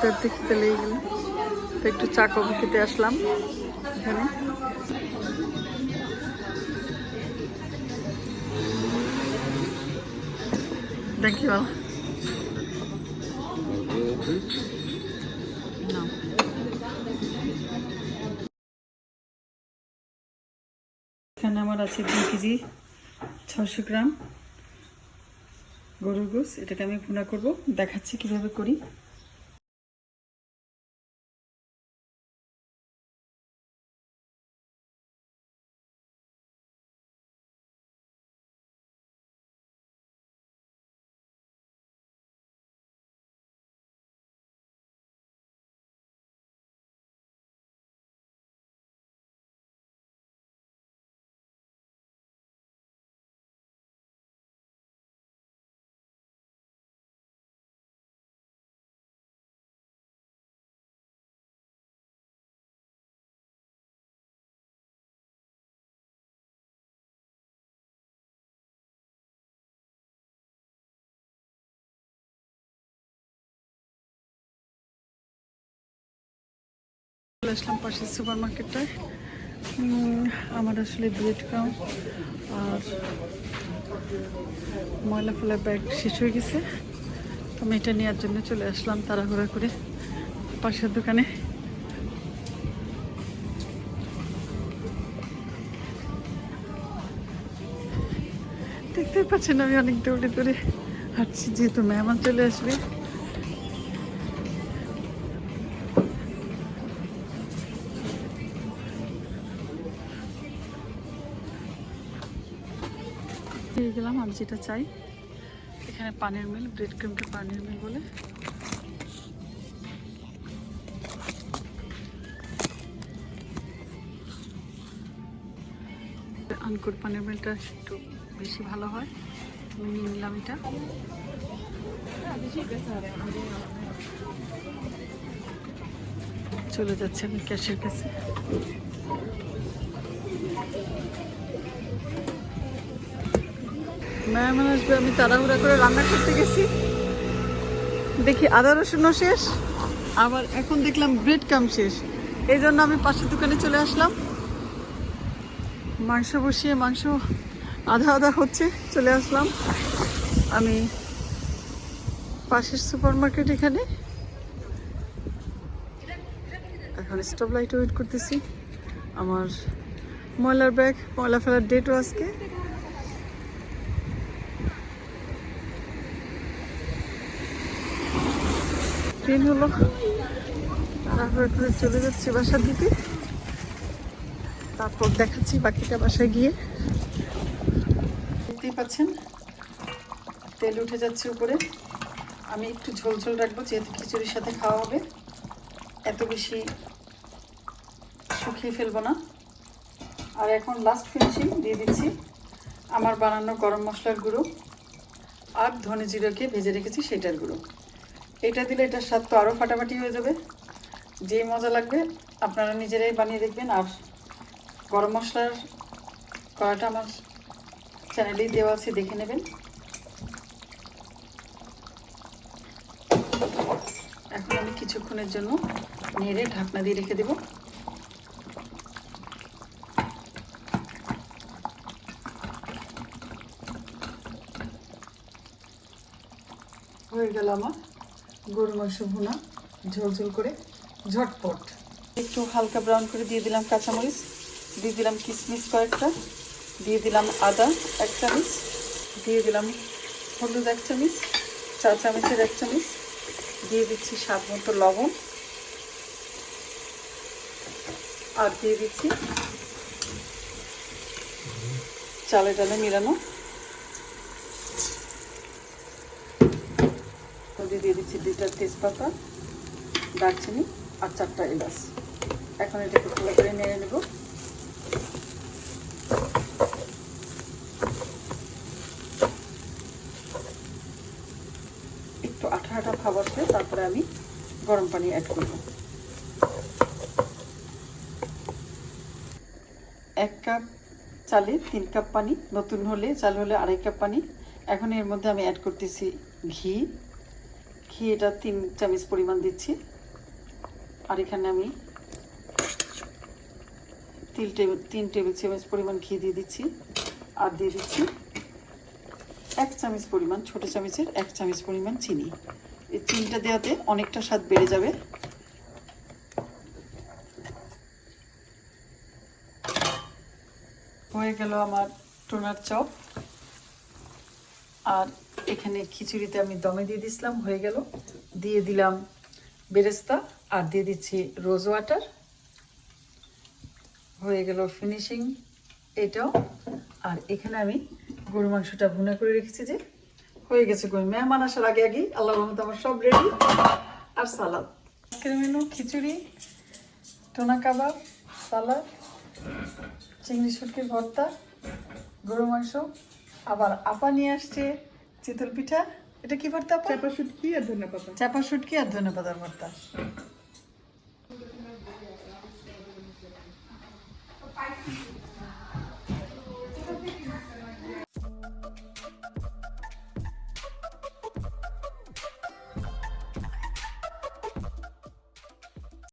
তো একটু চা কফি খেতে আসলাম এখানে। থ্যাংক ইউ এখানে আমার আছে দুই কেজি ছশো গ্রাম গরুর গোস এটাকে আমি ভুনা করব, দেখাচ্ছি কীভাবে করি। চলে আসলাম পাশের সুপার মার্কেটটায় আমার আসলে ব্রেড কাম, আর ময়লা ফেলা ব্যাগ শেষ হয়ে গেছে। তো আমি এটা নেওয়ার জন্য চলে আসলাম তাড়াহুড়া করে পাশের দোকানে। দেখতে পাচ্ছেন আমি অনেক দৌড়ে দৌড়ে হাঁটছি, যেহেতু মেহমান চলে আসবে। পেয়ে গেলাম, আমি যেটা চাই। এখানে পানির মিল ব্রেড ক্রিমটা পানির মিল বলে। আনকুর পানির মিলটা একটু বেশি ভালো হয়। আমি নিয়ে নিলাম এটা। চলে যাচ্ছে আমি ক্যাশের কাছে। মেহমান আসবে আমি তাড়াহুড়া করে রান্না করতে গেছি। দেখি আদা রসুনও শেষ, আবার এখন দেখলাম ব্রেড কাম শেষ। এই জন্য আমি পাশের দোকানে চলে আসলাম। মাংস বসিয়ে মাংস আধা আধা হচ্ছে, চলে আসলাম। আমি পাশের সুপার মার্কেট এখানে এখন স্টপ লাইট ওয়েট করতেছি। আমার ময়লার ব্যাগ ময়লা ফেলার ডেটও আজকে। ট্রেন হলো। তারপর চলে যাচ্ছি বাসার দিকে। তারপর দেখাচ্ছি বাকিটা বাসায় গিয়ে। দেখতেই পাচ্ছেন? তেল উঠে যাচ্ছে উপরে। আমি একটু ঝোল ঝোল রাখব, যেহেতু খিচুড়ির সাথে খাওয়া হবে। এত বেশি শুকিয়ে ফেলব না। আর এখন লাস্ট ফিনিশিং দিয়ে দিচ্ছি আমার বানানো গরম মশলার গুঁড়ো আর ধনে জিরাকে ভেজে রেখেছি সেটার গুঁড়ো। এটা দিলে এটার স্বাদ তো আরও ফাটাফাটি হয়ে যাবে। যে মজা লাগবে, আপনারা নিজেরাই বানিয়ে দেখবেন। আর গরম মশলার কড়াটা আমার চ্যানেলেই দেওয়া আছে, দেখে নেবেন। এখন আমি কিছুক্ষণের জন্য নেড়ে ঢাকনা দিয়ে রেখে দেব। হয়ে গেল আমার গরু মাংস ভুনা ঝোল ঝোল করে, ঝটপট। একটু হালকা ব্রাউন করে দিয়ে দিলাম কাঁচামরিচ, দিয়ে দিলাম কিশমিশ কয়েকটা, দিয়ে দিলাম আদা এক চামচ দিয়ে দিলাম হলুদ এক চামচ চা চামচের এক চামচ দিয়ে দিচ্ছি স্বাদ মতো লবণ, আর দিয়ে দিচ্ছি চালে ডালে মিলানো দিয়ে দিচ্ছি দুইটা তেজপাতা, দারচিনি আর চারটা এলাচ। এখন এটাকে ভালো করে নেড়ে নেব। একটু আঠা আঠা ভাব আসলে তারপরে আমি গরম পানি অ্যাড করব। এক কাপ চালে তিন কাপ পানি, নতুন হলে, চাল হলে আড়াই কাপ পানি। এখন এর মধ্যে আমি অ্যাড করতেছি ঘি ঘি, এটা তিন চামচ পরিমাণ দিচ্ছি। আর এখানে আমি তিন টেবিল তিন টেবিল চামচ পরিমাণ ঘি দিয়ে দিচ্ছি। আর দিয়ে দিচ্ছি এক চামচ পরিমাণ, ছোট চামচের এক চামচ পরিমাণ চিনি। এই চিনিটা দেওয়াতে অনেকটা স্বাদ বেড়ে যাবে। হয়ে গেল আমার টোনার চপ। আর এখানে খিচুড়িতে আমি দমে দিয়ে দিছিলাম, হয়ে গেল। দিয়ে দিলাম বেরেস্তা আর দিয়ে দিচ্ছি রোজ ওয়াটার হয়ে গেল ফিনিশিং এটাও। আর এখানে আমি গরু মাংসটা ভুনা করে রেখেছি যে, হয়ে গেছে গরু মেহমান আসার আগে আগেই। আল্লাহ রহমত আমার সব রেডি আর সালাদ। আজকের মেনু খিচুড়ি, টোনা কাবাব, সালাদ, চিংড়ি শুটকির ভর্তা গরু মাংস। আবার আপা নিয়ে আসছে। চিতল পিঠা এটা কি ভর্তা চাপা শুটকি আর ধনে পাতা চাপা শুটকি আর ধনে পাতার ভর্তা।